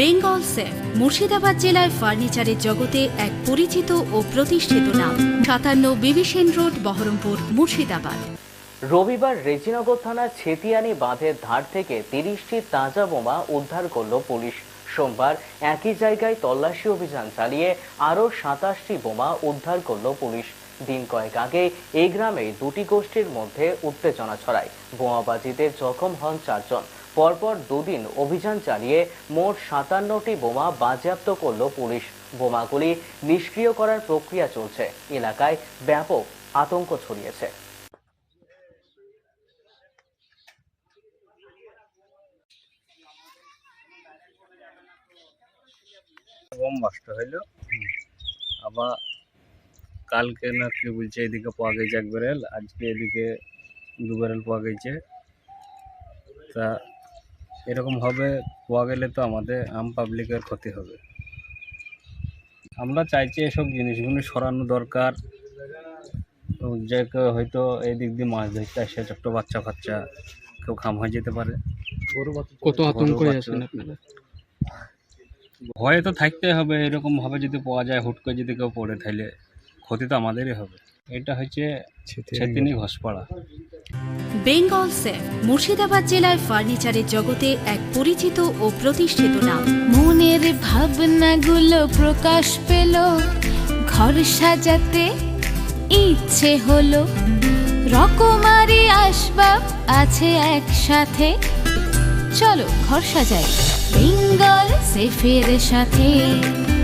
Bengal safe, Murshidabad জেলায় ফার্নিচারের জগতে এক পরিচিত ও প্রতিষ্ঠিত নাম। সাতান্ন বিবিসেন রোড, বহরমপুর, মুর্শিদাবাদ। রবিবার রেজিনগর থানার ছেতিয়ানি বাঁধের ধার থেকে তিরিশটি তাজা বোমা উদ্ধার করল পুলিশ। সোমবার একই জায়গায় তল্লাশি অভিযান চালিয়ে আরও সাতাশটি বোমা উদ্ধার করল পুলিশ। দিন কয়েক আগে এই গ্রামে দুটি গোষ্ঠীর মধ্যে উত্তেজনা ছড়ায়। বোমাবাজিতে জখম হন চারজন। পরপর দুদিন অভিযান চালিয়ে মোট সাতান্নটি বোমা বাজেয়াপ্ত করল পুলিশ। বোমাগুলি নিষ্ক্রিয় করার প্রক্রিয়া চলছে। এলাকায় ব্যাপক আতঙ্ক ছড়িয়েছে। বোম বাস্ট হইল। আবার কালকে না কি বলছে এদিকে পাওয়া গেছে এক ব্যারেল আজকে এদিকে দু ব্যারেল পাওয়া গেছে। তা এরকম হবে পাওয়া গেলে তো আমাদের আম পাবলিকের ক্ষতি হবে। আমরা চাইছি এসব জিনিসগুলো সরানো দরকার। যে কেউ হয়তো এই দিক দিয়ে মাছ ধরতে আসে ছোট্ট বাচ্চা ফাচ্চা কেউ খাম হয়ে যেতে পারে। কত আতঙ্ক ভয়ে তো থাকতে হবে এরকম ভাবে যদি পাওয়া যায় হুট করে যদি কেউ পড়ে তাহলে। ক্ষতি তো আমাদেরই হবে। এটা হচ্ছে ছেতিনি ঘসপাড়া বেঙ্গল সেফ মুর্শিদাবাদ জেলায় ফার্নিচারের জগতে এক পরিচিত ও প্রতিষ্ঠিত নাম। মনের ভাবনাগুলো প্রকাশ পেল ঘর সাজাতে ইচ্ছে হলো। রকমারি আসবাব আছে একসাথে। চলো ঘর সাজাই। বেঙ্গল সেফের সাথে। বেঙ্গল